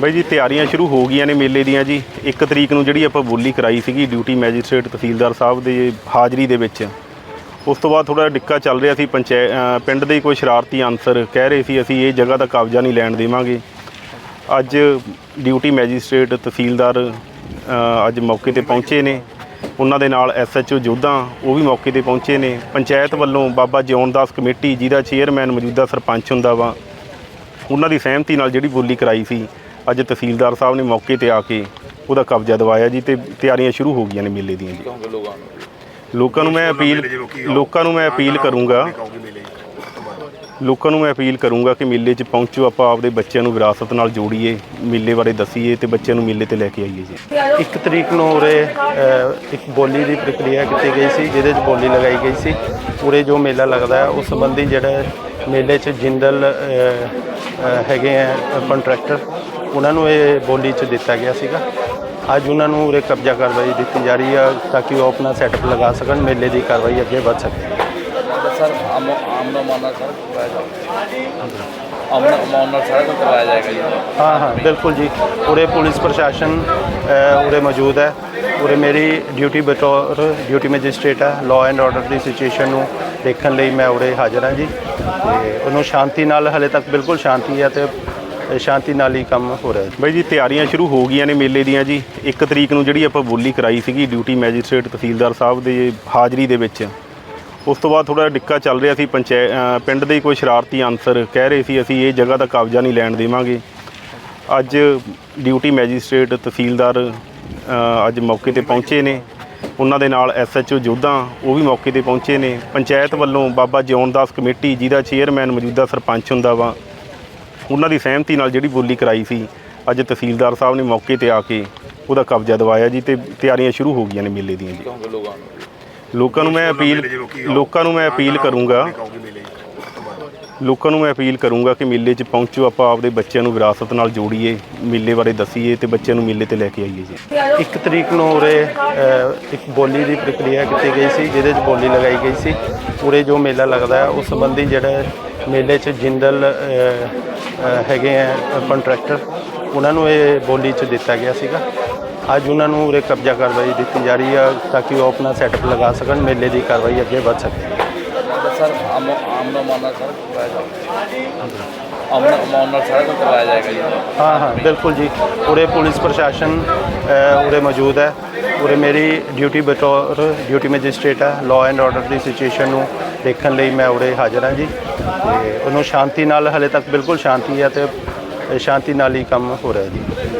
ਬਾਈ ਜੀ, ਤਿਆਰੀਆਂ ਸ਼ੁਰੂ ਹੋ ਗਈਆਂ ਨੇ ਮੇਲੇ ਦੀਆਂ ਜੀ। 1 ਤਰੀਕ ਨੂੰ ਜਿਹੜੀ ਆਪਾਂ ਬੋਲੀ ਕਰਾਈ ਸੀਗੀ ਡਿਊਟੀ ਮੈਜਿਸਟ੍ਰੇਟ ਤਹਿਸੀਲਦਾਰ ਸਾਹਿਬ ਦੇ ਹਾਜ਼ਰੀ ਦੇ ਵਿੱਚ। ਉਸ ਤੋਂ ਬਾਅਦ ਥੋੜਾ ਡਿੱਕਾ ਚੱਲ ਰਿਹਾ ਸੀ ਪੰਚਾਇ ਪਿੰਡ ਦੇ ਕੋਈ ਸ਼ਰਾਰਤੀ ਅਨਸਰ ਕਹਿ ਰਹੇ ਸੀ, ਅਸੀਂ ਇਹ ਜਗ੍ਹਾ ਦਾ ਕਬਜ਼ਾ ਨਹੀਂ ਲੈਣ ਦੇਵਾਂਗੇ। ਅੱਜ ਡਿਊਟੀ ਮੈਜਿਸਟ੍ਰੇਟ ਤਹਿਸੀਲਦਾਰ ਅੱਜ ਮੌਕੇ ਤੇ ਪਹੁੰਚੇ ਨੇ। ਉਹਨਾਂ ਦੇ ਨਾਲ ਐਸਐਚਓ ਜੋਧਾ, ਉਹ ਵੀ ਮੌਕੇ ਤੇ ਪਹੁੰਚੇ ਨੇ। ਪੰਚਾਇਤ ਵੱਲੋਂ ਬਾਬਾ ਜਿਉਣਦਾਸ ਕਮੇਟੀ, ਜਿਹਦਾ ਚੇਅਰਮੈਨ ਮੌਜੂਦਾ ਸਰਪੰਚ ਹੁੰਦਾ ਵਾ, ਉਹਨਾਂ ਦੀ ਸਹਿਮਤੀ ਨਾਲ ਜਿਹੜੀ ਬੋਲੀ ਕਰਾਈ ਸੀ ਅੱਜ ਤਹਿਸੀਲਦਾਰ ਸਾਹਿਬ ਨੇ ਮੌਕੇ ਤੇ ਆ ਕੇ ਉਹਦਾ ਕਬਜ਼ਾ ਦਿਵਾਇਆ ਜੀ ਤੇ ਤਿਆਰੀਆਂ ਸ਼ੁਰੂ ਹੋ ਗਈਆਂ ਨੇ ਮੇਲੇ ਦੀਆਂ ਜੀ। ਕਹੋਗੇ ਲੋਕਾਂ ਨੂੰ ਲੋਕਾਂ ਨੂੰ ਮੈਂ ਅਪੀਲ ਲੋਕਾਂ ਨੂੰ ਮੈਂ ਅਪੀਲ ਕਰੂੰਗਾ। ਲੋਕਾਂ ਨੂੰ ਮੈਂ ਅਪੀਲ ਕਰੂੰਗਾ ਕਿ ਮੇਲੇ 'ਚ ਪਹੁੰਚੋ ਆਪਾਂ ਆਪਦੇ ਬੱਚਿਆਂ ਨੂੰ ਵਿਰਾਸਤ ਨਾਲ ਜੋੜੀਏ ਮੇਲੇ ਬਾਰੇ ਦੱਸੀਏ ਤੇ ਬੱਚਿਆਂ ਨੂੰ ਮੇਲੇ ਤੇ ਲੈ ਕੇ ਆਈਏ ਜੀ। ਇੱਕ ਤਰੀਕ ਨੂੰ ਉਰੇ ਅ, ਇੱਕ ਬੋਲੀ ਦੀ ਪ੍ਰਕਿਰਿਆ ਕੀਤੀ ਗਈ ਸੀ ਜਿਹਦੇ 'ਚ ਬੋਲੀ ਲਗਾਈ ਗਈ ਸੀ। ਉਰੇ ਜੋ ਮੇਲਾ ਲੱਗਦਾ ਹੈ ਉਸ ਸੰਬੰਧੀ ਜਿਹੜਾ ਮੇਲੇ 'ਚ ਜਿੰਦਲ ਅ, ਅ, ਹੈਗੇ ਆ ਕੰਟਰੈਕਟਰ ਉਹਨਾਂ ਨੂੰ ਇਹ ਬੋਲੀ 'ਚ ਦਿੱਤਾ ਗਿਆ ਸੀਗਾ। ਅੱਜ ਉਹਨਾਂ ਨੂੰ ਉਰੇ ਕਬਜ਼ਾ ਕਾਰਵਾਈ ਦਿੱਤੀ ਜਾ ਰਹੀ ਹੈ ਤਾਂ ਕਿ ਉਹ ਆਪਣਾ ਸੈਟਅਪ ਲਗਾ ਸਕਣ ਮੇਲੇ ਦੀ ਕਾਰਵਾਈ ਅੱਗੇ ਵੱਧ ਸਕੇ। ਸਰ ਆਮ ਆਮ ਦਾ ਮਾਨਾ ਸਰ ਕਰਵਾਇਆ ਜਾਏਗਾ ਆਮ ਆਮ ਨਾਲ ਸਾਰਾ ਕੁਝ ਕਰਵਾਇਆ ਜਾਏਗਾ ਜੀ। ਹਾਂ ਹਾਂ ਬਿਲਕੁਲ ਜੀ। ਉਰੇ ਪੁਲਿਸ ਪ੍ਰਸ਼ਾਸਨ ਉਰੇ ਮੌਜੂਦ ਹੈ। ਉਰੇ ਮੇਰੀ ਡਿਊਟੀ ਬਤੌਰ ਡਿਊਟੀ ਮੈਜਿਸਟ੍ਰੇਟ ਹੈ ਲਾਅ ਐਂਡ ਆਰਡਰ ਦੀ ਸਿਚੁਏਸ਼ਨ ਨੂੰ ਦੇਖਣ ਲਈ ਮੈਂ ਉਰੇ ਹਾਜ਼ਰ ਹਾਂ ਜੀ। ਤੇ ਉਹਨੂੰ ਸ਼ਾਂਤੀ ਨਾਲ ਹਲੇ ਤੱਕ ਬਿਲਕੁਲ ਸ਼ਾਂਤੀ ਹੈ ਤੇ ਸ਼ਾਂਤੀ ਨਾਲ ਹੀ ਕੰਮ ਹੋ ਰਿਹਾ ਹੈ ਬਾਈ ਜੀ, ਤਿਆਰੀਆਂ ਸ਼ੁਰੂ ਹੋ ਗਈਆਂ ਨੇ ਮੇਲੇ ਦੀਆਂ ਜੀ। 1 ਤਰੀਕ ਨੂੰ ਜਿਹੜੀ ਆਪਾਂ ਬੋਲੀ ਕਰਾਈ ਸੀਗੀ ਡਿਊਟੀ ਮੈਜਿਸਟ੍ਰੇਟ ਤਹਿਸੀਲਦਾਰ ਸਾਹਿਬ ਦੇ ਹਾਜ਼ਰੀ ਦੇ ਵਿੱਚ। ਉਸ ਤੋਂ ਬਾਅਦ ਥੋੜਾ ਡਿੱਕਾ ਚੱਲ ਰਿਹਾ ਸੀ, ਪੰਚਾਇ ਪਿੰਡ ਦੇ ਕੋਈ ਸ਼ਰਾਰਤੀ ਅਨਸਰ ਕਹਿ ਰਹੇ ਸੀ, ਅਸੀਂ ਇਹ ਜਗ੍ਹਾ ਦਾ ਕਬਜ਼ਾ ਨਹੀਂ ਲੈਣ ਦੇਵਾਂਗੇ। ਅੱਜ ਡਿਊਟੀ ਮੈਜਿਸਟ੍ਰੇਟ ਤਹਿਸੀਲਦਾਰ ਅੱਜ ਮੌਕੇ ਤੇ ਪਹੁੰਚੇ ਨੇ। ਉਹਨਾਂ ਦੇ ਨਾਲ ਐਸਐਚਓ ਜੋਧਾ, ਉਹ ਵੀ ਮੌਕੇ ਤੇ ਪਹੁੰਚੇ ਨੇ। ਪੰਚਾਇਤ ਵੱਲੋਂ ਬਾਬਾ ਜਿਉਣਦਾਸ ਕਮੇਟੀ, ਜਿਹਦਾ ਚੇਅਰਮੈਨ ਮੌਜੂਦਾ ਸਰਪੰਚ ਹੁੰਦਾ ਵਾ ਉਹਨਾਂ ਦੀ ਸਹਿਮਤੀ ਨਾਲ ਜਿਹੜੀ ਬੋਲੀ ਕਰਾਈ ਸੀ, ਅੱਜ ਤਹਿਸੀਲਦਾਰ ਸਾਹਿਬ ਨੇ ਮੌਕੇ ਤੇ ਆ ਕੇ ਉਹਦਾ ਕਬਜ਼ਾ ਦਿਵਾਇਆ ਜੀ ਤੇ ਤਿਆਰੀਆਂ ਸ਼ੁਰੂ ਹੋ ਗਈਆਂ ਨੇ ਮੇਲੇ ਦੀਆਂ ਜੀ। ਕਹੋਗੇ ਲੋਕਾਂ ਨੂੰ ਲੋਕਾਂ ਨੂੰ ਮੈਂ ਅਪੀਲ, ਲੋਕਾਂ ਨੂੰ ਮੈਂ ਅਪੀਲ ਕਰੂੰਗਾ, ਲੋਕਾਂ ਨੂੰ ਮੈਂ ਅਪੀਲ ਕਰੂੰਗਾ ਕਿ ਮੇਲੇ 'ਚ ਪਹੁੰਚੋ, ਆਪਾਂ ਆਪਦੇ ਬੱਚਿਆਂ ਨੂੰ ਵਿਰਾਸਤ ਨਾਲ ਜੋੜੀਏ, ਮੇਲੇ ਬਾਰੇ ਦੱਸੀਏ ਤੇ ਬੱਚਿਆਂ ਨੂੰ ਮੇਲੇ ਤੇ ਲੈ ਕੇ ਆਈਏ ਜੀ। ਇੱਕ ਤਰੀਕ ਨੂੰ ਉਰੇ ਇੱਕ ਬੋਲੀ ਦੀ ਪ੍ਰਕਿਰਿਆ ਕੀਤੀ ਗਈ ਸੀ, ਜਿਹਦੇ 'ਚ ਬੋਲੀ ਲਗਾਈ ਗਈ ਸੀ। ਉਰੇ ਜੋ ਮੇਲਾ ਲੱਗਦਾ ਹੈ, ਉਸ ਸੰਬੰਧੀ ਜਿਹੜਾ ਮੇਲੇ 'ਚ ਜਿੰਦਲ ਹੈਗੇ ਆ ਕੰਟਰੈਕਟਰ ਉਹਨਾਂ ਨੂੰ ਇਹ ਬੋਲੀ 'ਚ ਦਿੱਤਾ ਗਿਆ ਸੀਗਾ। ਅੱਜ ਉਹਨਾਂ ਨੂੰ ਉਰੇ ਕਬਜ਼ਾ ਕਾਰਵਾਈ ਦਿੱਤੀ ਜਾ ਰਹੀ ਹੈ ਤਾਂ ਕਿ ਉਹ ਆਪਣਾ ਸੈਟਅਪ ਲਗਾ ਸਕਣ ਮੇਲੇ ਦੀ ਕਾਰਵਾਈ ਅੱਗੇ ਵੱਧ ਸਕੇ। ਸਰ ਆਮ ਆਮ ਦਾ ਮਾਨਾ ਸਰ ਕਰਵਾਇਆ ਜਾਏਗਾ ਆਮ ਆਮ ਨਾਲ ਸਾਰਾ ਕੁਝ ਕਰਵਾਇਆ ਜਾਏਗਾ ਜੀ। ਹਾਂ ਹਾਂ ਬਿਲਕੁਲ ਜੀ। ਉਰੇ ਪੁਲਿਸ ਪ੍ਰਸ਼ਾਸਨ ਉਰੇ ਮੌਜੂਦ ਹੈ। ਉਰੇ ਮੇਰੀ ਡਿਊਟੀ ਬਤੌਰ ਡਿਊਟੀ ਮੈਜਿਸਟ੍ਰੇਟ ਹੈ ਲਾਅ ਐਂਡ ਆਰਡਰ ਦੀ ਸਿਚੁਏਸ਼ਨ ਨੂੰ ਦੇਖਣ ਲਈ ਮੈਂ ਉਰੇ ਹਾਜ਼ਰ ਹਾਂ ਜੀ। ਤੇ ਉਹਨੂੰ ਸ਼ਾਂਤੀ ਨਾਲ ਹਲੇ ਤੱਕ ਬਿਲਕੁਲ ਸ਼ਾਂਤੀ ਹੈ ਤੇ ਸ਼ਾਂਤੀ ਨਾਲ ਹੀ ਕੰਮ ਹੋ ਰਿਹਾ ਜੀ।